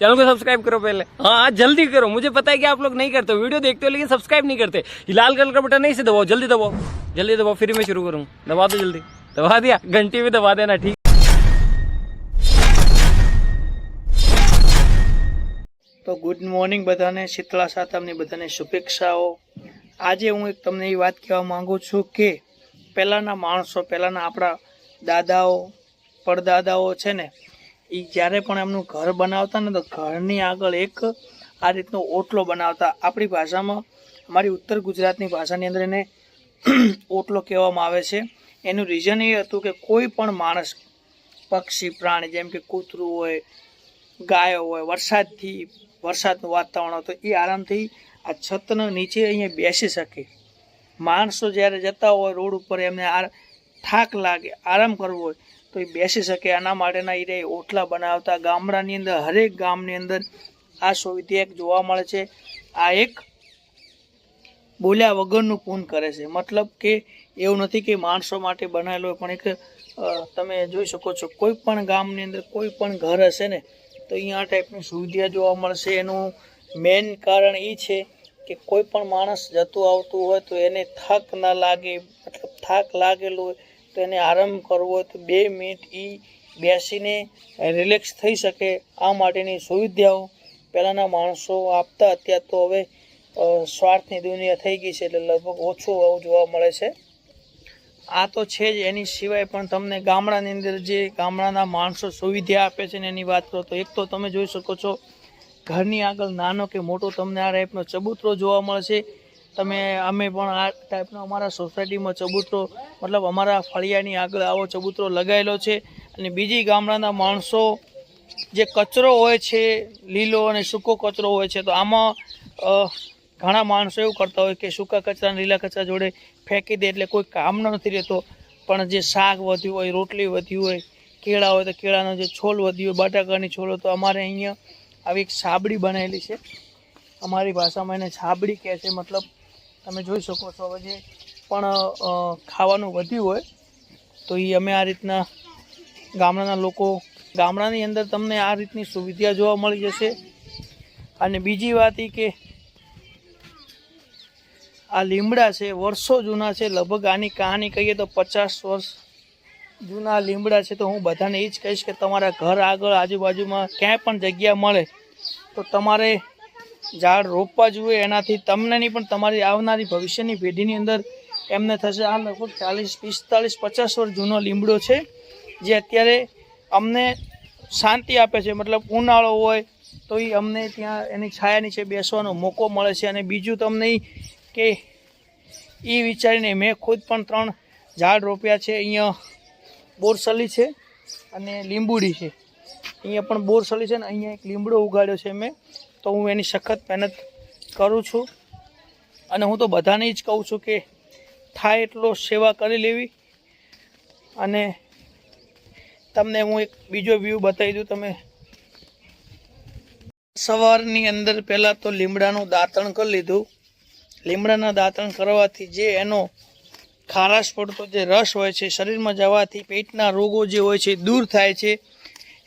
Channel को subscribe करो पहले हाँ हाँ जल्दी करो मुझे पता है कि आप लोग नहीं करते हो वीडियो देखते हो लेकिन सब्सक्राइब नहीं करते ये लाल कलर का बटन नहीं से दबाओ जल्दी दबाओ जल्दी दबाओ फिर मैं शुरू करूँ दबा दो जल्दी दबा दिया घंटी भी दबा देना ठीक તો ગુડ મોર્નિંગ બધાને શીતળા સાતમની બધાને શુભેચ્છાઓ આજે હું એક તમને એ વાત કહેવા માંગુ છું કે પહેલાંના માણસો પહેલાંના આપણા દાદાઓ પરદાદાઓ છે ને એ જ્યારે પણ એમનું ઘર બનાવતા ને તો ઘરની આગળ એક આ રીતનો ઓટલો બનાવતા. આપણી ભાષામાં, અમારી ઉત્તર ગુજરાતની ભાષાની અંદર એને ઓટલો કહેવામાં આવે છે. એનું રીઝન એ હતું કે કોઈ પણ માણસ, પક્ષી, પ્રાણી, જેમ કે કૂતરું હોય, ગાયો હોય, વરસાદથી, વરસાદનું વાતાવરણ હોય, તો એ આરામથી આ છતનો નીચે અહીંયા બેસી શકે. માણસો જ્યારે જતા હોય રોડ ઉપર, એમને આ થાક લાગે, આરામ કરવો હોય તો એ બેસી શકે, આના માટેના એ રે ઓટલા બનાવતા, ગામડાની અંદર, હરેક ગામની અંદર આ સુવિધા એક જોવા મળે છે. આ એક બોલ્યા વગરનું પૂન કરે છે. મતલબ કે એવું નથી કે માણસો માટે બનાવેલો પણ એક તમે જોઈ શકો છો, કોઈ પણ ગામની અંદર કોઈ પણ ઘર હશે ને, તો અહીંયા આ ટાઈપની સુવિધા જોવા મળશે. એનું મેઇન કારણ એ છે કે કોઈ પણ માણસ જતું આવતું હોય તો એને થાક ના લાગે, મતલબ થાક લાગેલો હોય તો એને આરામ કરવો તો બે મિનિટ એ બેસીને રિલેક્સ થઈ શકે. આ માટેની સુવિધાઓ પહેલાંના માણસો આપતા અત્યારે તો હવે સ્વાર્થની દુનિયા થઈ ગઈ છે એટલે લગભગ ઓછું આવું જોવા મળે છે. આ તો છે જ, એની સિવાય પણ તમને ગામડાની અંદર જે ગામડાના માણસો સુવિધા આપે છે ને એની વાત કરો તો એક તો તમે જોઈ શકો છો, ઘરની આગળ નાનો કે મોટો તમને આ ટાઈપનો ચબૂતરો જોવા મળશે તમે, અમે પણ આ ટાઈપનો અમારા સોસાયટીમાં ચબૂતરો, મતલબ અમારા ફળિયાની આગળ આવો ચબૂતરો લગાવેલો છે. અને બીજી ગામડાના માણસો જે કચરો હોય છે, લીલો અને સૂકો કચરો હોય છે, તો આમાં ઘણા માણસો એવું કરતા હોય કે સૂકા કચરા લીલા કચરા જોડે ફેંકી દે એટલે કોઈ કામનો નથી રહેતો. પણ જે શાક વધ્યું હોય, રોટલી વધી હોય, કેળા હોય તો કેળાનો જે છોલ વધ્યું હોય, બટાકાની છોલ, તો અમારે અહીંયા આવી એક છાબડી બનાવેલી છે. અમારી ભાષામાં એને છાબડી કહે છે, મતલબ તમે જોઈ શકો છો હવે જે પણ ખાવાનું વધ્યું હોય, તો એ અમે આ રીતના ગામડાના લોકો, ગામડાની અંદર તમને આ રીતની સુવિધા જોવા મળી જશે. અને બીજી વાત એ કે આ લીમડા છે, વર્ષો જૂના છે, લગભગ આની કહાની કહીએ તો પચાસ વર્ષ જૂના લીમડા છે, તો હું બધાને એ જ કહીશ કે તમારા ઘર આગળ આજુબાજુમાં ક્યાંય પણ જગ્યા મળે, તો તમારે ઝાડ રોપવા જોઈએ, એનાથી તમને નહીં, પણ તમારી આવનારી ભવિષ્યની પેઢીની અંદર એમને થશે. આ લગભગ ચાલીસ, પિસ્તાલીસ, પચાસ વર્ષ જૂનો લીમડો છે, જે અત્યારે અમને શાંતિ આપે છે. મતલબ ઉનાળો હોય તો એ અમને ત્યાં એની છાયા નીચે બેસવાનો મોકો મળે છે. અને બીજું તમને કે એ વિચારીને મેં ખુદ પણ ત્રણ ઝાડ રોપ્યા છે. અહીંયા બોરસલી છે અને લીંબુડી છે. અહીંયા પણ બોરસલી છે ને અહીંયા એક લીમડો ઉગાડ્યો છે મેં. તો હું એની સખત મહેનત કરું છું. અને હું તો બધાને જ કહું છું કે થાય એટલો સેવા કરી લેવી. અને તમને હું એક બીજો વ્યૂ બતાવી દઉં. તમે સવારની અંદર પહેલાં તો લીમડાનું દાંતણ કરી લીધું. લીમડાના દાંતણ કરવાથી જે એનો ખારાશ પડતો, જે રસ હોય છે, શરીરમાં જવાથી પેટના રોગો જે હોય છે દૂર થાય છે.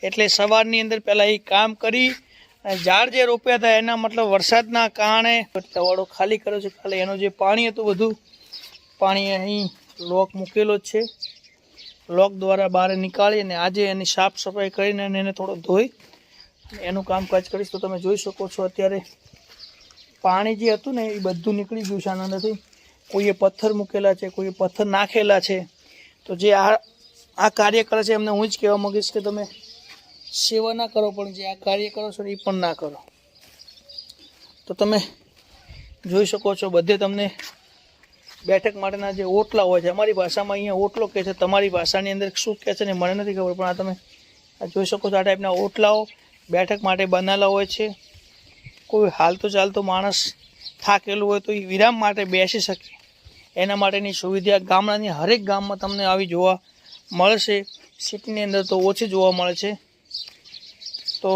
એટલે સવારની અંદર પહેલાં એ કામ કરી ઝાડ જે રોપ્યા હતા, એના મતલબ વરસાદના કારણે તવાડો ખાલી કર્યો છે. ખાલી એનું જે પાણી હતું બધું, પાણી અહીં લોક મૂકેલો જ છે. લોક દ્વારા બહાર નીકાળી અને આજે એની સાફ સફાઈ કરીને અને એને થોડો ધોઈ અને એનું કામકાજ કરીશ. તો તમે જોઈ શકો છો અત્યારે પાણી જે હતું ને એ બધું નીકળી ગયું છે આનંદથી. કોઈએ પથ્થર મૂકેલા છે, કોઈએ પથ્થર નાખેલા છે. તો જે આ આ કાર્ય કરે છે, એમને હું જ કહેવા માંગીશ કે તમે સેવા ના કરો, પણ જે આ કાર્ય કરો છો એ પણ ના કરો. તો તમે જોઈ શકો છો, બધે તમને બેઠક માટેના જે ઓટલા હોય છે, અમારી ભાષામાં અહીંયા ઓટલો કહે છે, તમારી ભાષાની અંદર શું કહે છે ને મને નથી ખબર, પણ આ તમે આ જોઈ શકો છો આ ટાઈપના ઓટલાઓ બેઠક માટે બનાવેલા હોય છે. કોઈ હાલતો ચાલતો માણસ થાકેલું હોય તો એ વિરામ માટે બેસી શકે. એના માટેની સુવિધા ગામડાની હરેક ગામમાં તમને આવી જોવા મળશે. સિટીની અંદર તો ઓછી જોવા મળે છે. તો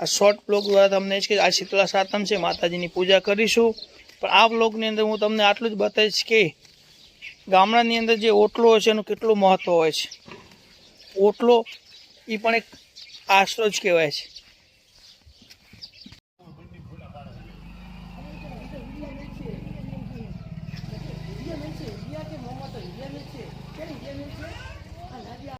આ શોર્ટ બ્લોગ દ્વારા તમને જ કે આ શીતળા સાતમ છે, માતાજીની પૂજા કરીશું. પણ આ બ્લોગની અંદર હું તમને આટલું જ બતાવીશ કે ગામડાની અંદર જે ઓટલો હોય છે એનું કેટલું મહત્ત્વ હોય છે. ઓટલો એ પણ એક આશરો જ કહેવાય છે.